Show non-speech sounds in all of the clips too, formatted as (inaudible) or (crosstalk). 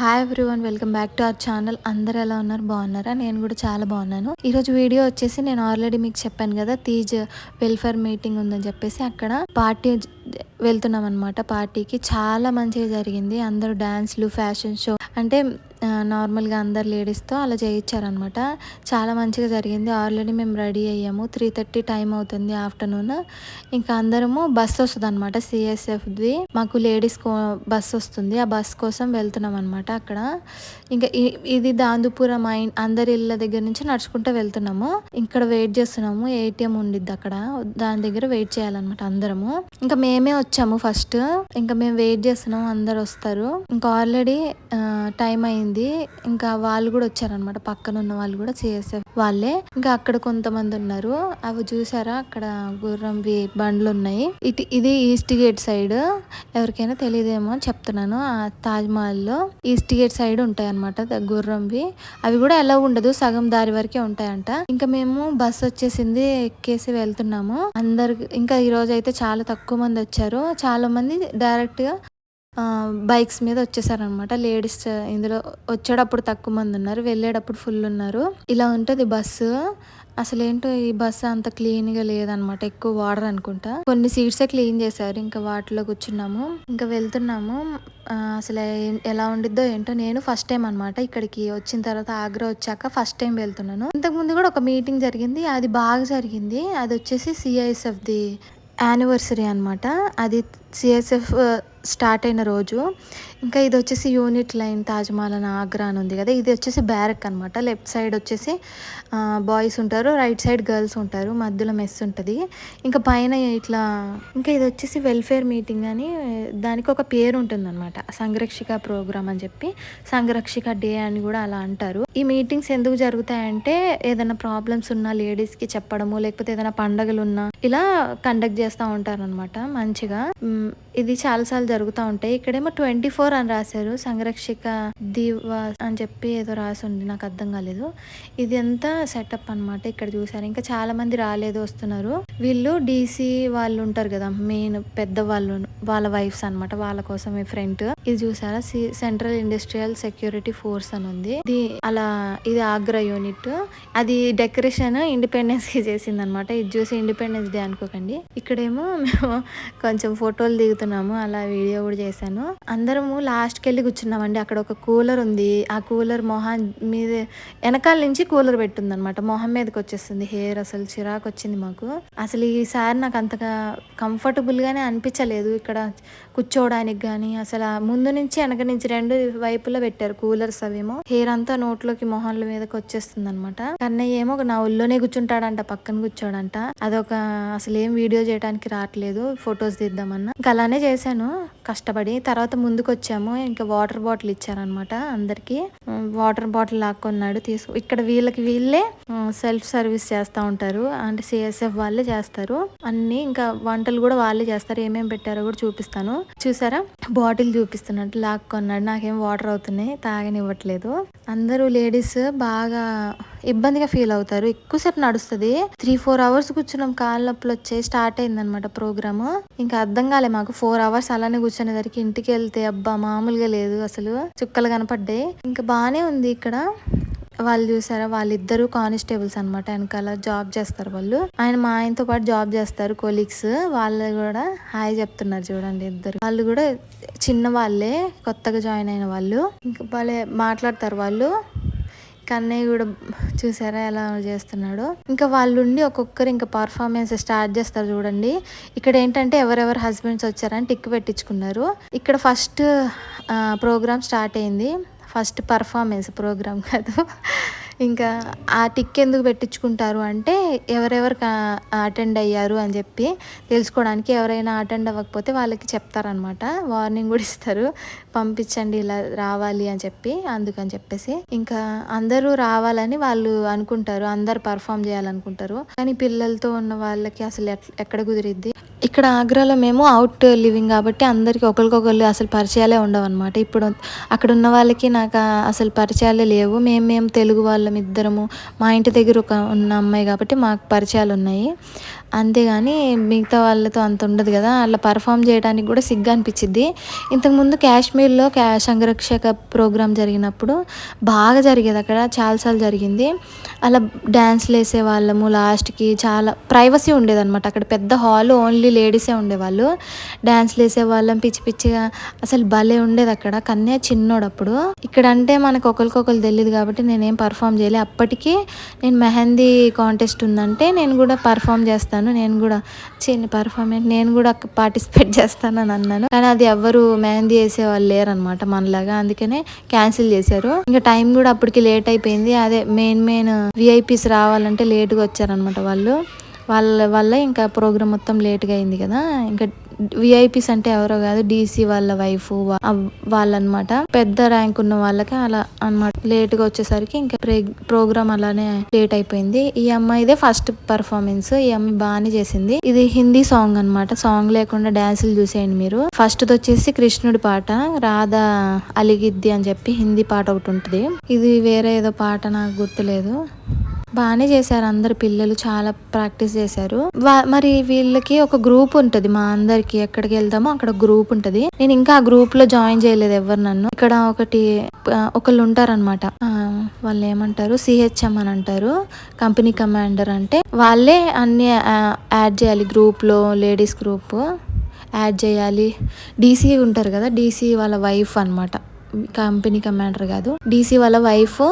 Hi everyone welcome back to our channel అందరు ఎలా ఉన్నారు? బాగున్నారా? నేను కూడా చాలా బాగున్నాను. ఈరోజు వీడియో వచ్చేసి నేను ఆల్రెడీ మీకు చెప్పాను కదా తీజ్ వెల్ఫేర్ మీటింగ్ ఉందని చెప్పేసి అక్కడ పార్టీ వెళ్తున్నాం అనమాట పార్టీకి చాలా మంచిగా జరిగింది. అందరూ డ్యాన్స్లు ఫ్యాషన్ షో అంటే నార్మల్గా అందరు లేడీస్తో అలా చేయించారనమాట చాలా మంచిగా జరిగింది. ఆల్రెడీ మేము రెడీ అయ్యాము. త్రీ థర్టీ టైం అవుతుంది ఆఫ్టర్నూన్. ఇంకా అందరము బస్ వస్తుంది అనమాట సిఎస్ఎఫ్ది. మాకు లేడీస్ బస్ వస్తుంది. ఆ బస్ కోసం వెళ్తున్నాం అనమాట అక్కడ. ఇంకా ఇది దాందుపురం అందరి ఇళ్ళ దగ్గర నుంచి నడుచుకుంటూ వెళ్తున్నాము. ఇక్కడ వెయిట్ చేస్తున్నాము. ఏటీఎం ఉండిద్ది అక్కడ. దాని దగ్గర వెయిట్ చేయాలన్నమాట అందరము. ఇంకా మేమే వచ్చాము ఫస్ట్. ఇంకా మేము వెయిట్ చేస్తున్నాము. అందరు వస్తారు. ఇంకా ఆల్రెడీ టైం అయింది. జరిగింది. ఇంకా వాళ్ళు కూడా వచ్చారనమాట పక్కన ఉన్న వాళ్ళు కూడా సిఎస్ఎఫ్ వాళ్ళే. ఇంకా అక్కడ కొంతమంది ఉన్నారు. అవి చూసారా? అక్కడ గుర్రంవి బండ్లు ఉన్నాయి. ఇటు ఇది ఈస్ట్ గేట్ సైడ్. ఎవరికైనా తెలియదేమో చెప్తున్నాను. ఆ తాజ్ మహల్లో ఈస్ట్ గేట్ సైడ్ ఉంటాయి అనమాట గుర్రంవి అవి కూడా ఎలా ఉండదు. సగం దారి వరకే ఉంటాయంట. ఇంకా మేము బస్ వచ్చేసింది ఎక్కేసి వెళ్తున్నాము. అందరు ఇంకా ఈ రోజు అయితే చాలా తక్కువ మంది వచ్చారు. చాలా మంది డైరెక్ట్గా బైక్స్ మీద వచ్చేసారనమాట. లేడీస్ ఇందులో వచ్చేటప్పుడు తక్కువ మంది ఉన్నారు వెళ్ళేటప్పుడు ఫుల్ ఉన్నారు. ఇలా ఉంటుంది బస్సు అసలు ఏంటో ఈ బస్సు అంత క్లీన్గా లేదనమాట. ఎక్కువ వాటర్ అనుకుంటా. కొన్ని సీట్సే క్లీన్ చేశారు ఇంకా వాటిలో కూర్చున్నాము. ఇంకా వెళ్తున్నాము. అసలు ఎలా ఉండిద్దో ఏంటో నేను ఫస్ట్ టైం అనమాట ఇక్కడికి. వచ్చిన తర్వాత ఆగ్రా వచ్చాక ఫస్ట్ టైం వెళ్తున్నాను. ఇంతకు ముందు కూడా ఒక మీటింగ్ జరిగింది. అది బాగా జరిగింది. అది వచ్చేసి సిఐఎస్ఎఫ్ ది యానివర్సరీ అనమాట. అది సిఎస్ఎఫ్ స్టార్ట్ అయిన రోజు. ఇంకా ఇది వచ్చేసి యూనిట్ లైన్ తాజ్మహల్ అని ఆగ్రా అని ఉంది కదా ఇది వచ్చేసి బ్యారక్ అనమాట లెఫ్ట్ సైడ్ వచ్చేసి బాయ్స్ ఉంటారు రైట్ సైడ్ గర్ల్స్ ఉంటారు మధ్యలో మెస్ ఉంటుంది. ఇంకా పైన ఇట్లా ఇంకా ఇది వచ్చేసి వెల్ఫేర్ మీటింగ్ అని దానికి ఒక పేరు ఉంటుందన్నమాట సంరక్షిక ప్రోగ్రామ్ అని చెప్పి సంరక్షిక డే అని కూడా అలా అంటారు. ఈ మీటింగ్స్ ఎందుకు జరుగుతాయంటే ఏదైనా ప్రాబ్లమ్స్ ఉన్నా లేడీస్కి చెప్పడము లేకపోతే ఏదైనా పండగలు ఉన్నా ఇలా కండక్ట్ చేస్తూ ఉంటారు అనమాట మంచిగా ఇది చాలాసార్లు జరుగుతూ ఉంటాయి. ఇక్కడేమో ట్వంటీ ఫోర్ అని రాశారు. సంరక్షిక దివా అని చెప్పి ఏదో రాసి ఉంది. నాకు అర్థం కాలేదు. ఇది అంతా సెటప్ అనమాట ఇక్కడ చూసారు ఇంకా చాలా మంది రాలేదు వస్తున్నారు. వీళ్ళు డీసీ వాళ్ళు ఉంటారు కదా మెయిన్ పెద్ద వాళ్ళు వాళ్ళ వైఫ్స్ అనమాట వాళ్ళ కోసం ఫ్రంట్ ఇది చూసారా సెంట్రల్ ఇండస్ట్రియల్ సెక్యూరిటీ ఫోర్స్ అని ఉంది. ఇది అలా ఇది ఆగ్రా యూనిట్. అది డెకరేషన్ ఇండిపెండెన్స్కి చేసింది అనమాట ఇది చూసి ఇండిపెండెన్స్ డే అనుకోకండి. ఇక్కడేమో మేము కొంచెం ఫోటోలు దిగుతున్నాము అలా వీడియో కూడా చేశాను. అందరము లాస్ట్కి వెళ్ళి కూర్చున్నామండి. అక్కడ ఒక కూలర్ ఉంది. ఆ కూలర్ మొహం మీద వెనకాల నుంచి కూలర్ పెట్టింది అనమాట మొహం మీదకి వచ్చేస్తుంది. హెయిర్ అసలు చిరాకు వచ్చింది మాకు. అసలు ఈసారి నాకు అంతగా కంఫర్టబుల్గానే అనిపించలేదు ఇక్కడ కూర్చోవడానికి కానీ అసలు ముందు నుంచి వెనక నుంచి రెండు వైపులో పెట్టారు కూలర్స్ అవేమో. హెయిర్ అంతా నోట్లోకి మొహంల మీదకి వచ్చేస్తుంది అనమాట కన్నయ్య ఏమో నా ఒళ్ళోనే కూర్చుంటాడంట పక్కన కూర్చోడంట. అదొక అసలు ఏం వీడియో చేయడానికి రావట్లేదు. ఫొటోస్ తీద్దామన్నా. ఇంకా అలానే చేశాను. కష్టపడి తర్వాత ముందుకు వచ్చాము ఇంకా వాటర్ బాటిల్ ఇచ్చారనమాట అందరికి. వాటర్ బాటిల్ లాక్కున్నాడు తీసు ఇక్కడ వీళ్ళకి వీళ్ళే సెల్ఫ్ సర్వీస్ చేస్తూ ఉంటారు. అంటే సిఎస్ఎఫ్ వాళ్ళే చేస్తారు. అన్ని ఇంకా వంటలు కూడా వాళ్ళే చేస్తారు. ఏమేమి పెట్టారో కూడా చూపిస్తాను. చూసారా? బాటిల్ చూపిస్తున్నట్టు లాక్కున్నాడు నాకేం వాటర్ అవుతున్నాయి. తాగనివ్వట్లేదు. అందరూ లేడీస్ బాగా ఇబ్బందిగా ఫీల్ అవుతారు. ఎక్కువసేపు నడుస్తుంది. త్రీ ఫోర్ అవర్స్ కూర్చున్నాం. కాళ్ళ నొప్పులు వచ్చే స్టార్ట్ అయిందనమాట ప్రోగ్రామ్ ఇంకా అర్థం కాలే మాకు. ఫోర్ అవర్స్ అలానే కూర్చునేసరికి ఇంటికి వెళ్తే అబ్బా మామూలుగా లేదు అసలు. చుక్కలు కనపడ్డాయి. ఇంకా బాగానే ఉంది ఇక్కడ. వాళ్ళు చూసారా? వాళ్ళిద్దరు కానిస్టేబుల్స్ అనమాట వెనకాల జాబ్ చేస్తారు వాళ్ళు. ఆయన మా ఆయనతో పాటు జాబ్ చేస్తారు కొలీగ్స్. వాళ్ళు కూడా హాయ్ చెప్తున్నారు చూడండి ఇద్దరు. వాళ్ళు కూడా చిన్న వాళ్ళే కొత్తగా జాయిన్ అయిన వాళ్ళు. ఇంకా వాళ్ళే మాట్లాడతారు వాళ్ళు. కన్నయ్య కూడా చూసారా ఎలా చేస్తున్నాడు? ఇంకా వాళ్ళుండి ఒక్కొక్కరు ఇంకా పర్ఫార్మెన్స్ స్టార్ట్ చేస్తారు చూడండి. ఇక్కడ ఏంటంటే ఎవరెవరు హస్బెండ్స్ వచ్చారని టిక్ పెట్టించుకున్నారు. ఇక్కడ ఫస్ట్ ప్రోగ్రామ్ స్టార్ట్ అయింది. ఫస్ట్ పర్ఫార్మెన్స్ ప్రోగ్రామ్ కాదు. ఇంకా ఆ టిక్ ఎందుకు పెట్టించుకుంటారు అంటే ఎవరెవరు అటెండ్ అయ్యారు అని చెప్పి తెలుసుకోవడానికి ఎవరైనా అటెండ్ అవ్వకపోతే వాళ్ళకి చెప్తారనమాట వార్నింగ్ కూడా ఇస్తారు. పంపించండి ఇలా రావాలి అని చెప్పి అందుకని చెప్పేసి. ఇంకా అందరూ రావాలని వాళ్ళు అనుకుంటారు. అందరు పర్ఫామ్ చేయాలనుకుంటారు. కానీ పిల్లలతో ఉన్న వాళ్ళకి అసలు ఎక్కడ కుదిరిద్ది? ఇక్కడ ఆగ్రాలో మేము అవుట్ లివింగ్ కాబట్టి అందరికి ఒకరికొకరు అసలు పరిచయాలే ఉండవు అనమాట ఇప్పుడు అక్కడ ఉన్న వాళ్ళకి నాకు అసలు పరిచయాలే లేవు. మేము మేము తెలుగు వాళ్ళం ఇద్దరము. మా ఇంటి దగ్గర ఒక ఉన్న అమ్మాయి కాబట్టి మాకు పరిచయాలు ఉన్నాయి. అంతేగాని మిగతా వాళ్ళతో అంత ఉండదు కదా. అలా పర్ఫామ్ చేయడానికి కూడా సిగ్గా అనిపించింది ఇంతకుముందు కాశ్మీర్లో క్యా సంరక్షక ప్రోగ్రాం జరిగినప్పుడు బాగా జరిగేది అక్కడ. చాలాసార్లు జరిగింది. అలా డ్యాన్స్లు వేసే వాళ్ళము లాస్ట్కి చాలా ప్రైవసీ ఉండేది అనమాట అక్కడ పెద్ద హాల్ ఓన్లీ లేడీసే ఉండేవాళ్ళు. డ్యాన్స్లు వేసే వాళ్ళం పిచ్చి పిచ్చిగా అసలు భలే ఉండేది అక్కడ. కన్యా చిన్నోడప్పుడు. ఇక్కడ అంటే మనకు ఒకరికొకరు తెలియదు కాబట్టి నేనేం పర్ఫామ్ చేయలే. అప్పటికి నేను మెహందీ కాంటెస్ట్ ఉందంటే నేను కూడా పర్ఫామ్ చేస్తాను. నేను కూడా చిన్న పర్ఫార్మెన్స్ నేను కూడా పార్టిసిపేట్ చేస్తానని అన్నాను. కానీ అది ఎవ్వరు మెహందీ చేసే వాళ్ళు లేరనమాట మనలాగా. అందుకనే క్యాన్సిల్ చేశారు. ఇంకా టైం కూడా అప్పటికి లేట్ అయిపోయింది. అదే మెయిన్ మెయిన్ విఐపీస్ రావాలంటే లేట్గా వచ్చారనమాట వాళ్ళు. వాళ్ళ వల్ల ఇంకా ప్రోగ్రామ్ మొత్తం లేట్గా అయింది కదా. ఇంకా విఐపీస్ అంటే ఎవరో కాదు డీసీ వాళ్ళ వైఫ్ వాళ్ళనమాట పెద్ద ర్యాంక్ ఉన్న వాళ్ళకి అలా అనమాట లేట్గా వచ్చేసరికి ఇంకా ప్రోగ్రామ్ అలానే లేట్ అయిపోయింది. ఈ అమ్మాయిదే ఫస్ట్ పర్ఫార్మెన్స్ ఈ అమ్మాయి బాగానే చేసింది. ఇది హిందీ సాంగ్ అనమాట సాంగ్ లేకుండా డాన్సులు చూసేయండి మీరు. ఫస్ట్ వచ్చేసి కృష్ణుడి పాట రాధా అలిగిద్ది అని చెప్పి హిందీ పాట ఒకటి ఉంటుంది. ఇది వేరే ఏదో పాట నాకు గుర్తులేదు. బాగానే చేశారు అందరు పిల్లలు చాలా ప్రాక్టీస్ చేశారు. మరి వీళ్ళకి ఒక గ్రూప్ ఉంటుంది మా అందరికి ఎక్కడికి వెళ్తామో అక్కడ గ్రూప్ ఉంటుంది. నేను ఇంకా ఆ గ్రూప్లో జాయిన్ చేయలేదు ఎవరు నన్ను. ఇక్కడ ఒకటి ఒకళ్ళు ఉంటారనమాట వాళ్ళు ఏమంటారు సిహెచ్ఎం అని అంటారు. కంపెనీ కమాండర్ అంటే వాళ్ళే అన్ని యాడ్ చేయాలి గ్రూప్లో లేడీస్ గ్రూప్ యాడ్ చేయాలి. డీసీ ఉంటారు కదా డీసీ వాళ్ళ వైఫ్ అనమాట కంపెనీ కమాండర్ కాదు. డీసీ వాళ్ళ వైఫ్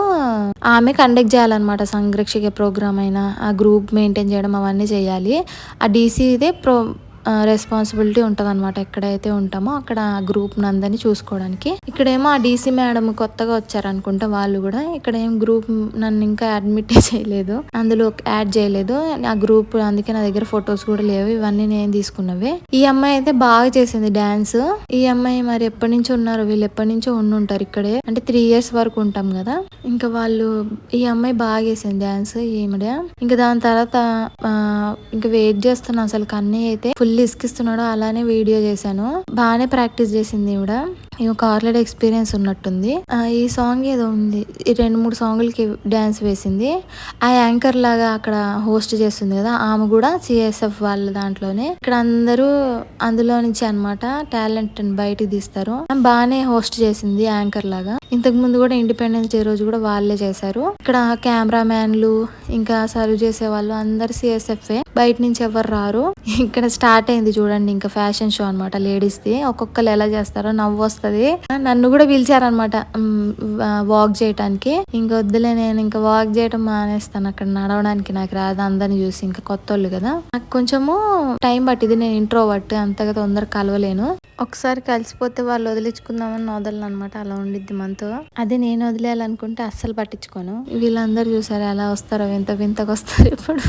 ఆమె కండక్ట్ చేయాలన్నమాట సంరక్షక ప్రోగ్రామ్ అయినా ఆ గ్రూప్ మెయింటైన్ చేయడం అవన్నీ చేయాలి. ఆ డీసీదే ప్రో రెస్పాన్సిబిలిటీ ఉంటుంది అనమాట ఎక్కడైతే ఉంటామో అక్కడ గ్రూప్ నందని చూసుకోవడానికి. ఇక్కడేమో ఆ డీసీ మేడం కొత్తగా వచ్చారనుకుంటా వాళ్ళు కూడా. ఇక్కడ ఏం గ్రూప్ నన్ను ఇంకా అడ్మిట్ చేయలేదు. అందులో యాడ్ చేయలేదు. ఆ గ్రూప్ అందుకే నా దగ్గర ఫొటోస్ కూడా లేవు. ఇవన్నీ నేను తీసుకున్నవే. ఈ అమ్మాయి అయితే బాగా చేసింది డాన్స్ ఈ అమ్మాయి మరి ఎప్పటి నుంచి ఉన్నారు? వీళ్ళు ఎప్పటి నుంచో ఉండుంటారు ఇక్కడే. అంటే త్రీ ఇయర్స్ వరకు ఉంటాం కదా. ఇంకా వాళ్ళు ఈ అమ్మాయి బాగా చేసింది డాన్స్ ఈమెడ ఇంకా దాని తర్వాత ఇంకా వెయిట్ చేస్తున్నా అసలు కన్నీ అయితే. ఫుల్ ఇసుకిస్తున్నాడో అలానే వీడియో చేశాను. బాగానే ప్రాక్టీస్ చేసింది ఈవిడ. ఒక ఆల్రెడీ ఎక్స్పీరియన్స్ ఉన్నట్టుంది. ఈ సాంగ్ ఏదో ఉంది. ఈ రెండు మూడు సాంగులకి డ్యాన్స్ వేసింది. ఆ యాంకర్ లాగా అక్కడ హోస్ట్ చేస్తుంది కదా ఆమె కూడా సిఎస్ఎఫ్ వాళ్ళ దాంట్లోనే. ఇక్కడ అందరూ అందులో నుంచి అనమాట టాలెంట్ బయటికి తీస్తారు. బాగానే హోస్ట్ చేసింది యాంకర్ లాగా. ఇంతకు ముందు కూడా ఇండిపెండెన్స్ డే రోజు కూడా వాళ్ళే చేశారు. ఇక్కడ కెమెరా మ్యాన్లు ఇంకా సర్వ్ చేసే వాళ్ళు అందరు సిఎస్ఎఫ్ బయట నుంచి ఎవరు రారు. ఇక్కడ స్టార్ట్ అయింది చూడండి ఇంకా ఫ్యాషన్ షో అనమాట లేడీస్ ది ఒక్కొక్కరు ఎలా చేస్తారో నవ్వు వస్తుంది. నన్ను కూడా పిలిచారనమాట వాక్ చేయడానికి ఇంకా వద్దులే నేను ఇంకా వాక్ చేయడం మానేస్తాను అక్కడ నడవడానికి నాకు రాదు అందరిని చూసి ఇంకా కొత్త వాళ్ళు కదా. నాకు కొంచెము టైం పట్టింది నేను ఇంట్రో పట్టి అంతగా తొందరగా కలవలేను. ఒకసారి కలిసిపోతే వాళ్ళు వదిలించుకుందామని వదలను అనమాట అలా ఉండిద్ది మనతో. అదే నేను వదిలేయాలనుకుంటే అస్సలు పట్టించుకోను. వీళ్ళందరూ చూసారు ఎలా వస్తారో వింత వింతకు వస్తారు ఇప్పుడు.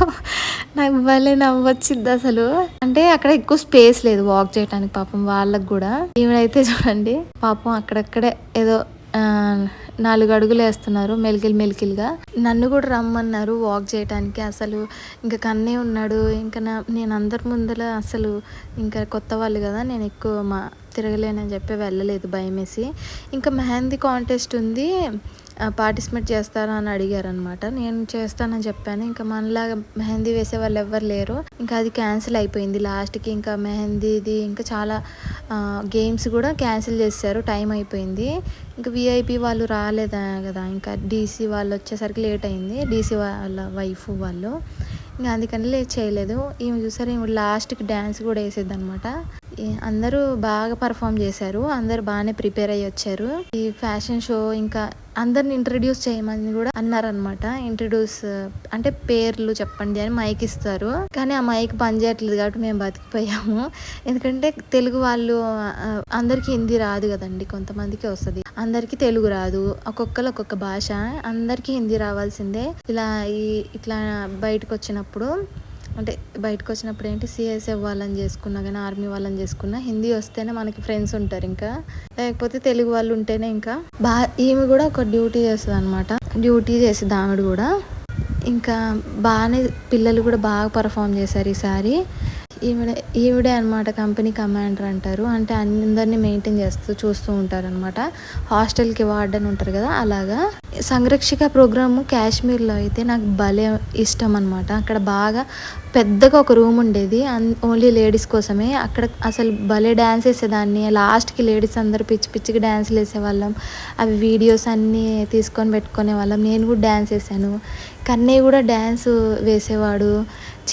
నాకు భలే నవ్వొచ్చింది అసలు. అంటే అక్కడ ఎక్కువ స్పేస్ లేదు వాక్ చేయడానికి పాపం వాళ్ళకి కూడా. ఈవిడైతే చూడండి పాపం అక్కడక్కడే ఏదో నాలుగు అడుగులు వేస్తున్నారు మెలికిల్ మెలికిల్గా. నన్ను కూడా రమ్మన్నారు వాక్ చేయడానికి అసలు ఇంకా కన్నే ఉన్నాడు. ఇంకా నా నేను అందరి ముందర అసలు ఇంకా కొత్త వాళ్ళు కదా నేను ఎక్కువ మా తిరగలేనని చెప్పి వెళ్ళలేదు భయమేసి. ఇంకా మెహందీ కాంటెస్ట్ ఉంది. పార్టిసిపేట్ చేస్తారా అని అడిగారనమాట నేను చేస్తానని చెప్పాను. ఇంకా మనలాగా మెహందీ వేసే వాళ్ళు ఎవ్వరు లేరు. ఇంకా అది క్యాన్సిల్ అయిపోయింది లాస్ట్కి. ఇంకా మెహందీది ఇంకా చాలా గేమ్స్ కూడా క్యాన్సిల్ చేశారు. టైం అయిపోయింది. ఇంకా విఐపి వాళ్ళు రాలేదా కదా? ఇంకా డీసీ వాళ్ళు వచ్చేసరికి లేట్ అయింది. డీసీ వాళ్ళ వైఫ్ వాళ్ళు. ఇంకా అందుకని లేట్ చేయలేదు. ఈమె చూసారు ఈమె లాస్ట్కి డ్యాన్స్ కూడా వేసేది అనమాట అందరూ బాగా పర్ఫామ్ చేశారు. అందరు బాగానే ప్రిపేర్ అయ్యి వచ్చారు. ఈ ఫ్యాషన్ షో ఇంకా అందరిని ఇంట్రడ్యూస్ చేయమని కూడా అన్నారనమాట ఇంట్రడ్యూస్ అంటే పేర్లు చెప్పండి అని మైక్ ఇస్తారు. కానీ ఆ మైక్ పనిచేయట్లేదు కాబట్టి మేము బతికిపోయాము. ఎందుకంటే తెలుగు వాళ్ళు అందరికీ హిందీ రాదు కదండి. కొంతమందికి వస్తుంది. అందరికీ తెలుగు రాదు. ఒక్కొక్కరు ఒక్కొక్క భాష. అందరికీ హిందీ రావాల్సిందే. ఇలా ఈ ఇట్లా బయటకు వచ్చినప్పుడు అంటే బయటకు వచ్చినప్పుడు ఏంటి సిఎస్ఎఫ్ వాళ్ళని చేసుకున్నా కానీ ఆర్మీ వాళ్ళని చేసుకున్నా హిందీ వస్తేనే మనకి ఫ్రెండ్స్ ఉంటారు ఇంకా. లేకపోతే తెలుగు వాళ్ళు ఉంటేనే ఇంకా. బా ఈమె కూడా ఒక డ్యూటీ చేస్తుంది అనమాట డ్యూటీ చేసేది ఆవిడ కూడా. ఇంకా బాగానే పిల్లలు కూడా బాగా పర్ఫామ్ చేశారు ఈసారి. ఈవిడ ఈవిడే అనమాట కంపెనీ కమాండర్ అంటారు. అంటే అందరినీ మెయింటైన్ చేస్తూ చూస్తూ ఉంటారు అనమాట హాస్టల్కి వార్డెన్ ఉంటారు కదా అలాగా? సంరక్షిక ప్రోగ్రాము కాశ్మీర్లో అయితే నాకు భలే ఇష్టం అనమాట అక్కడ బాగా పెద్దగా ఒక రూమ్ ఉండేది. అన్ ఓన్లీ లేడీస్ కోసమే. అక్కడ అసలు భలే డ్యాన్స్ వేసేదాన్ని. లాస్ట్కి లేడీస్ అందరూ పిచ్చి పిచ్చికి డ్యాన్స్లు వేసేవాళ్ళం. అవి వీడియోస్ అన్నీ తీసుకొని పెట్టుకునే వాళ్ళం. నేను కూడా డ్యాన్స్ వేసాను. కన్నయ్య కూడా డ్యాన్స్ వేసేవాడు.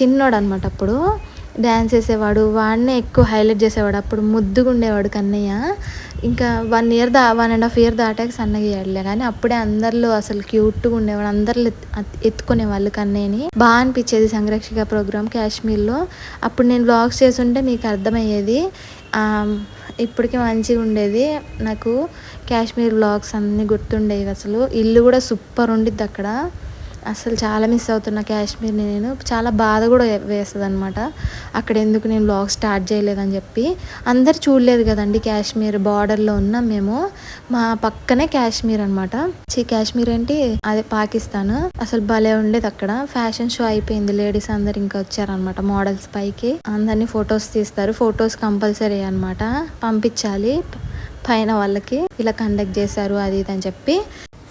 చిన్నోడు అనమాట అప్పుడు. డ్యాన్స్ వేసేవాడు వాడినే ఎక్కువ హైలైట్ చేసేవాడు. అప్పుడు ముద్దుగా ఉండేవాడు కన్నయ్య. ఇంకా వన్ ఇయర్ దా వన్ అండ్ హాఫ్ ఇయర్ దాటాక సన్నగా అయ్యాడులే కానీ అప్పుడే అందరిలో అసలు క్యూట్గా ఉండేవాడు. అందరిలో ఎత్తుకునే వాళ్ళు కన్నయ్యని. బాగా అనిపించేది సంరక్షక ప్రోగ్రామ్ కాశ్మీర్లో. అప్పుడు నేను వ్లాగ్స్ చేస్తుంటే మీకు అర్థమయ్యేది ఇప్పటికే ఇప్పటికీ మంచిగా ఉండేది. నాకు కాశ్మీర్ వ్లాగ్స్ అన్నీ గుర్తుండేవి అసలు. ఇల్లు కూడా సూపర్ ఉండిద్ది అక్కడ అసలు చాలా మిస్ అవుతున్నా కాశ్మీర్ని నేను. చాలా బాధ కూడా వేస్తుంది అనమాట అక్కడ ఎందుకు నేను బ్లాగ్ స్టార్ట్ చేయలేదని చెప్పి. అందరు చూడలేదు కదండి కాశ్మీర్ బార్డర్లో ఉన్నాం మేము. మా పక్కనే కాశ్మీర్ అనమాట చి కాశ్మీర్ ఏంటి? అదే పాకిస్తాన్. అసలు భలే ఉండేది అక్కడ. ఫ్యాషన్ షో అయిపోయింది లేడీస్ అందరు ఇంకా వచ్చారనమాట మోడల్స్ పైకి. అందరినీ ఫొటోస్ తీస్తారు. ఫొటోస్ కంపల్సరీ అనమాట పంపించాలి. పైన వాళ్ళకి ఇలా కండక్ట్ చేశారు అది ఇది అని చెప్పి.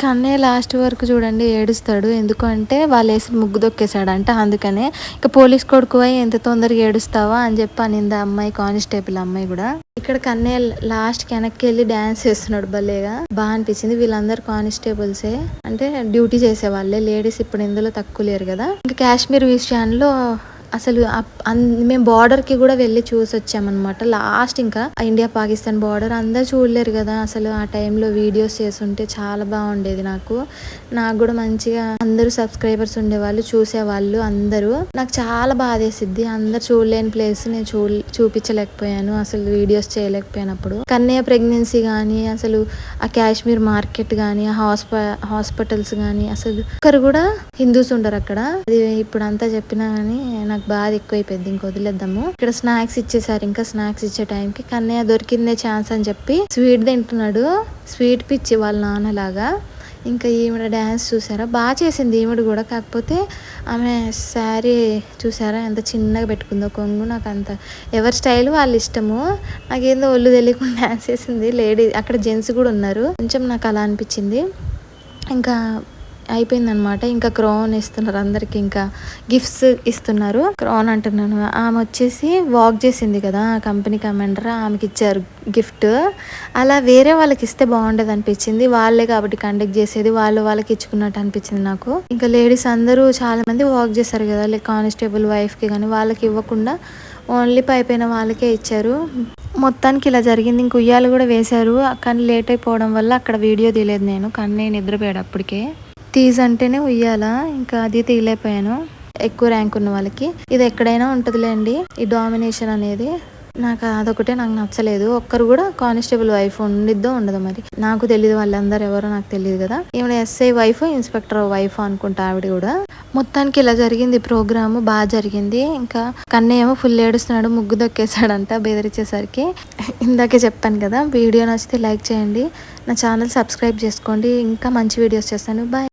కన్నయ్య లాస్ట్ వరకు చూడండి ఏడుస్తాడు. ఎందుకంటే వాళ్ళు వేసి ముగ్గు దొక్కేశాడంట అందుకనే ఇక పోలీస్ కొడుకు అయి ఎంత తొందరగా ఏడుస్తావా అని చెప్పి అనింది ఆ అమ్మాయి కానిస్టేబుల్ అమ్మాయి కూడా. ఇక్కడ కన్నయ్య లాస్ట్ వెనక్కి వెళ్ళి డాన్స్ చేస్తున్నాడు భలేగా. బాగా అనిపించింది. వీళ్ళందరూ కానిస్టేబుల్సే. అంటే డ్యూటీ చేసేవాళ్ళే. లేడీస్ ఇప్పుడు ఇందులో తక్కువ లేరు కదా. ఇంకా కాశ్మీర్ విషయాల్లో అసలు అప్- అన్- మేము బార్డర్కి కి కూడా వెళ్ళి చూసి వచ్చామన్నమాట లాస్ట్ ఇంకా ఇండియా పాకిస్తాన్ బార్డర్ అందరు చూడలేరు కదా అసలు ఆ టైంలో వీడియోస్ చేస్తుంటే చాలా బాగుండేది నాకు. నాకు కూడా మంచిగా అందరూ సబ్స్క్రైబర్స్ ఉండేవాళ్ళు చూసేవాళ్ళు అందరూ. నాకు చాలా బాధేసిద్ది అందరు చూడలేని ప్లేస్ నేను చూ చూపించలేకపోయాను అసలు వీడియోస్ చేయలేకపోయినప్పుడు కన్నయ్య ప్రెగ్నెన్సీ కానీ అసలు ఆ కాశ్మీర్ మార్కెట్ కానీ ఆ హాస్ప హాస్పిటల్స్ కానీ అసలు ఒక్కరు కూడా హిందూస్ ఉండరు అక్కడ. అది ఇప్పుడు అంతా చెప్పినా కానీ నాకు బాధ ఎక్కువైపోయింది. ఇంక వదిలేద్దాము. ఇక్కడ స్నాక్స్ ఇచ్చేసారు. ఇంకా స్నాక్స్ ఇచ్చే టైంకి కన్నయ్య దొరికిందే ఛాన్స్ అని చెప్పి స్వీట్ తింటున్నాడు. స్వీట్ పిచ్చి వాళ్ళ నాన్నలాగా. ఇంకా ఈవిడ డ్యాన్స్ చూసారా? బాగా చేసింది ఈవిడ కూడా. కాకపోతే ఆమె శారీ చూసారా? ఎంత చిన్నగా పెట్టుకుందో. కొంగు నాకు అంత. ఎవరి స్టైల్ వాళ్ళ ఇష్టము? నాకేందో ఒళ్ళు తెలియకుండా (laughs) డ్యాన్స్ చేసింది. లేడీ అక్కడ జెంట్స్ కూడా ఉన్నారు. కొంచెం నాకు అలా అనిపించింది. ఇంకా అయిపోయిందనమాట. ఇంకా క్రోన్ ఇస్తున్నారు అందరికి ఇంకా గిఫ్ట్స్ ఇస్తున్నారు. క్రోన్ అంటున్నాను. ఆమె వచ్చేసి వాక్ చేసింది కదా కంపెనీ కమాండర్ ఆమెకి ఇచ్చారు గిఫ్ట్. అలా వేరే వాళ్ళకి ఇస్తే బాగుండేది అనిపించింది. వాళ్ళే కాబట్టి కండక్ట్ చేసేది వాళ్ళు వాళ్ళకి ఇచ్చుకున్నట్టు అనిపించింది నాకు. ఇంకా లేడీస్ అందరూ చాలా మంది వాక్ చేశారు కదా లైక్ కానిస్టేబుల్ వైఫ్కి కానీ వాళ్ళకి ఇవ్వకుండా ఓన్లీ పైపోయిన వాళ్ళకే ఇచ్చారు. మొత్తానికి ఇలా జరిగింది. ఇంక ఉయ్యాలు కూడా వేశారు. కానీ లేట్ అయిపోవడం వల్ల అక్కడ వీడియో తీయలేదు నేను. కానీ నేను నిద్రపోయాడు అప్పటికే. తీజ్ అంటేనే ఉయ్యాల? ఇంకా అది తీయలేకపోయాను ఎక్కువ ర్యాంక్ ఉన్న వాళ్ళకి. ఇది ఎక్కడైనా ఉంటుందిలేండి. ఈ డామినేషన్ అనేది. నాకు అదొకటే నాకు నచ్చలేదు. ఒక్కరు కూడా కానిస్టేబుల్ వైఫ్ ఉండిద్దో ఉండదు మరి. నాకు తెలియదు వాళ్ళందరూ ఎవరో నాకు తెలియదు కదా. ఈవిడ ఎస్ఐ వైఫ్ ఇన్స్పెక్టర్ వైఫ్ అనుకుంటా ఆవిడ కూడా. మొత్తానికి ఇలా జరిగింది. ప్రోగ్రాము బాగా జరిగింది. ఇంకా కన్నయ్య ఏమో ఫుల్ ఏడుస్తున్నాడు. ముగ్గు దొక్కేశాడంట బెదిరించేసరికి. ఇందాకే చెప్పాను కదా. వీడియో నచ్చితే లైక్ చేయండి. నా ఛానల్ సబ్స్క్రైబ్ చేసుకోండి. ఇంకా మంచి వీడియోస్ చేస్తాను. బాయ్